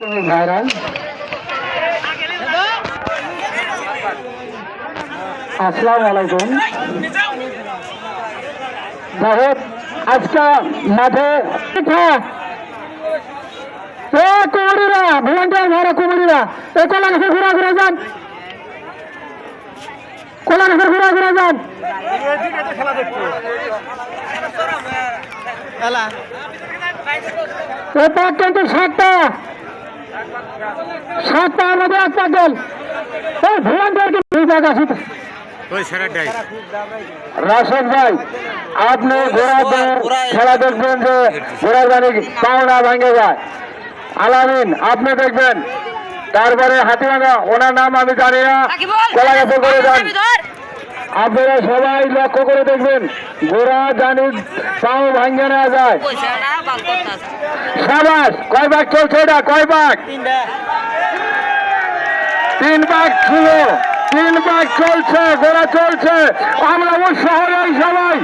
ভাইরা আসসালামু আলাইকুম যাই আজকে মাঠে এ কুমুরিরা ভুবনটার ভাড়া কুমুরিরা। এ কলা গাছে ঘুরা ঘুরে যান। কলা গাছে ঘুরা ঘুরে যান। এ পাক কিন্তু সাতটা। সাতটা আমাদের দুই জায়গা আছে রাশেদ ভাই আপনি খেলা দেখবেন যে ঘোড়ার গাড়ি পাওনা ভাঙে যায়। আলামিন আপনি দেখবেন তারপরে হাতিভাঙা ওনার নাম আমি জানি না। কলা গাছে করে যান আপনারা সবাই লক্ষ্য করে দেখবেন, গোড়া জানি পাও ভাঙে না যায়। সাবাস, কয় ভাগ চলছে এটা কয় ভাগ? তিন ভাগ ছিল, তিন ভাগ চলছে, গোড়া চলছে। আমরা উৎসাহ সবাই।